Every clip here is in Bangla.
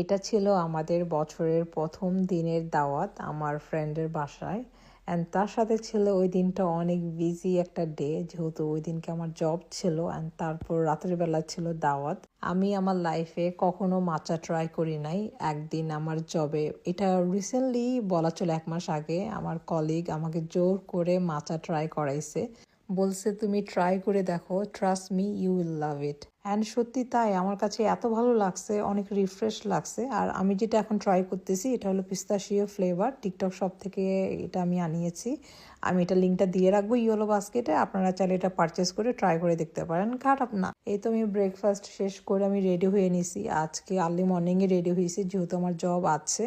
এটা ছিল আমাদের বছরের প্রথম দিনের দাওয়াত আমার ফ্রেন্ডের বাসায় অ্যান্ড তার সাথে ছিল ওই দিনটা অনেক বিজি একটা ডে যেহেতু ওই দিনকে আমার জব ছিল অ্যান্ড তারপর রাতের বেলা ছিল দাওয়াত। আমি আমার লাইফে কখনো মাচা ট্রাই করি নাই। একদিন আমার জবে এটা রিসেন্টলি বলা চলে এক মাস আগে, আমার কলিগ আমাকে জোর করে মাচা ট্রাই করাইছে। বলছে, তুমি ট্রাই করে দেখো trust me you will love it and সত্যি তাই, আমার কাছে এত ভালো লাগছে, অনেক রিফ্রেশ লাগছে। আর আমি যেটা এখন ট্রাই করতেছি, এটা হলো পিস্তাশিও ফ্লেভার টিকটক শপ থেকে এটা আমি আনিয়েছি। আমি এটা লিঙ্কটা দিয়ে রাখব ইয়েলো বাস্কেটে আপনারা চাইলে এটা পারচেস করে ট্রাই করে দেখতে পারেন। খারাপ না। এই তো আমি ব্রেকফাস্ট শেষ করে আমি রেডি হয়ে নিছি। আজকে আর্লি মর্নিংয়ে রেডি হয়েছি, যেহেতু আমার জব আছে।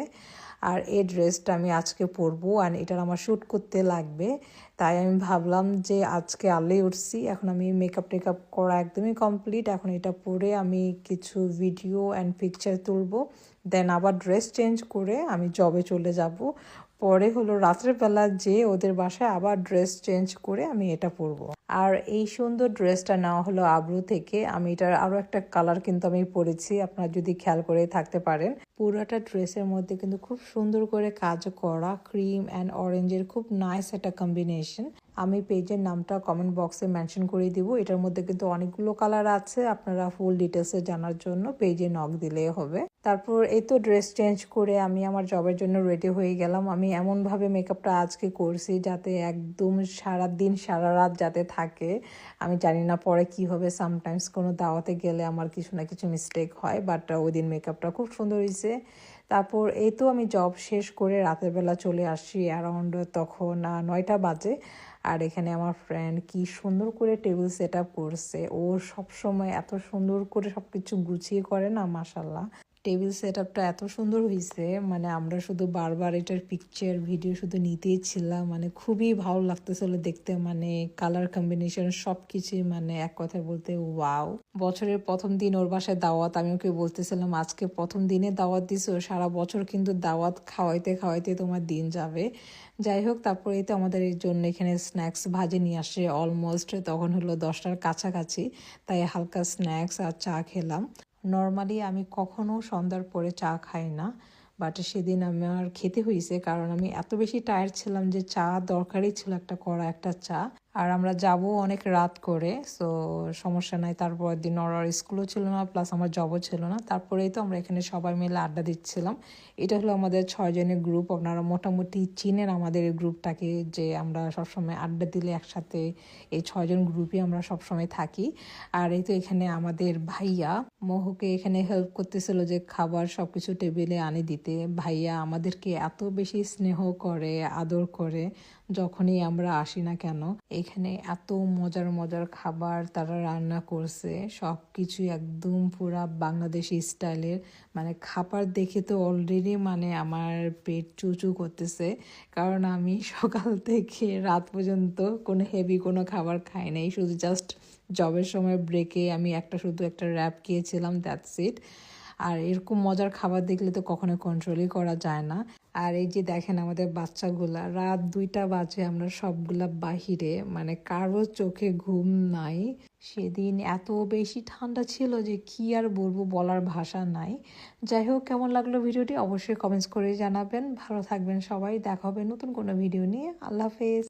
আর এই ড্রেসটা আমি আজকে পরবো আর এটার আমার শ্যুট করতে লাগবে। তাই আমি ভাবলাম যে আজকে আলে উঠছি, এখন আমি মেকআপ টেকআপ করা একদমই কমপ্লিট এখন এটা পরে আমি কিছু ভিডিও অ্যান্ড পিকচার তুলবো দেন আবার ড্রেস চেঞ্জ করে আমি জবে চলে যাব। পরে হলো রাত্রের বেলা যে ওদের বাসায় আবার ড্রেস চেঞ্জ করে আমি এটা পরবো। আর এই সুন্দর ড্রেসটা নেওয়া হলো আবরু থেকে। আমি এটার আরও একটা কালার কিন্তু আমি পরেছি, আপনারা যদি খেয়াল করে থাকতে পারেন। পুরাটা ড্রেসের মধ্যে কিন্তু খুব সুন্দর করে কাজ করা ক্রিম অ্যান্ড অরেঞ্জের খুব নাইস একটা কম্বিনেশন আমি পেজের নামটা কমেন্ট বক্সে মেনশন করে দিব। এটার মধ্যে কিন্তু অনেকগুলো কালার আছে, আপনারা ফুল ডিটেলসে জানার জন্য পেজে নক দিলেই হবে। তারপর এই তো ড্রেস চেঞ্জ করে আমি আমার জবের জন্য রেডি হয়ে গেলাম। আমি এমনভাবে মেকআপটা আজকে করছি যাতে একদম সারা দিন সারা রাত যাতে থাকে। আমি জানি না পরে কি হবে সামটাইমস কোনো দাওয়াতে গেলে আমার কিছু না কিছু মিস্টেক হয় বাট ওই দিন মেকআপটা খুব সুন্দর হয়েছে। তারপর এই তো আমি জব শেষ করে রাতের বেলা চলে আসি অ্যারাউন্ড তখন নয়টা বাজে। আর এখানে আমার ফ্রেন্ড কি সুন্দর করে টেবিল সেট আপ করছে। ও সবসময় এত সুন্দর করে সব কিছু গুছিয়ে করে না মাসাল্লাহ টেবিল সেট আপটা এত সুন্দর হয়েছে মানে আমরা শুধু বারবার এটার পিকচার ভিডিও শুধু নিতেই ছিলাম মানে খুবই ভালো লাগতেছিল দেখতে মানে কালার কম্বিনেশন সব কিছুই মানে এক কথায় বলতে ওয়াও বছরের প্রথম দিন ওর বাসায় দাওয়াত, আমি ওকে বলতেছিলাম, আজকে প্রথম দিনে দাওয়াত দিছো, সারা বছর কিন্তু দাওয়াত খাওয়াইতে খাওয়াইতে তোমার দিন যাবে। যাই হোক, তারপরে তো আমাদের জন্য এখানে স্ন্যাক্স ভাজে নিয়ে আসে অলমোস্ট তখন হলো দশটার কাছাকাছি, তাই হালকা স্ন্যাক্স আর চা খেলাম। নর্মালি আমি কখনো সন্ধ্যার পরে চা খাই না বাট সেদিন আমার খেতে হয়েছে কারণ আমি এত বেশি টায়ার্ড ছিলাম যে চা দরকারই ছিল একটা কড়া একটা চা। আর আমরা যাব অনেক রাত করে সো সমস্যা নাই। তারপর দিন ওর স্কুলও ছিল না প্লাস আমার জবও ছিল না। তারপরেই তো আমরা এখানে সবাই মিলে আড্ডা দিচ্ছিলাম। এটা হলো আমাদের ছয়জনের গ্রুপ আপনারা মোটামুটি চিনেন আমাদের এই গ্রুপটাকে যে আমরা সবসময় আড্ডা দিলে একসাথে এই ছয়জন গ্রুপই আমরা সবসময় থাকি। আর এই তো এখানে আমাদের ভাইয়া, মোহকে এখানে হেল্প করতেছিল যে খাবার সব কিছু টেবিলে আনি দিতে। ভাইয়া আমাদেরকে এত বেশি স্নেহ করে, আদর করে। যখনই আমরা আসি না কেন, এখানে এত মজার মজার খাবার তারা রান্না করছে সব কিছু একদম পুরা বাংলাদেশি স্টাইলের। মানে খাবার দেখে তো অলরেডি মানে আমার পেট চুচু করতেছে, কারণ আমি সকাল থেকে রাত পর্যন্ত কোনো হেভি কোনো খাবার খাই নাই, শুধু জাস্ট জবের সময় ব্রেকে আমি একটা শুধু একটা র্যাপ খেয়েছিলাম দ্যাটস ইট আর এরকম মজার খাবার দেখলে তো কখনো কন্ট্রোলই করা যায় না। আর এই যে দেখেন আমাদের বাচ্চাগুলা, রাত দুইটা বাজে আমরা সবগুলা বাহিরে মানে কারও চোখে ঘুম নাই। সেদিন এত বেশি ঠান্ডা ছিল যে কি আর বলব বলার ভাষা নাই। যাই হোক, কেমন লাগল ভিডিওটি অবশ্যই কমেন্টস করে জানাবেন। ভালো থাকবেন সবাই, দেখা হবে নতুন কোনো ভিডিও নিয়ে। আল্লাহ হাফেজ।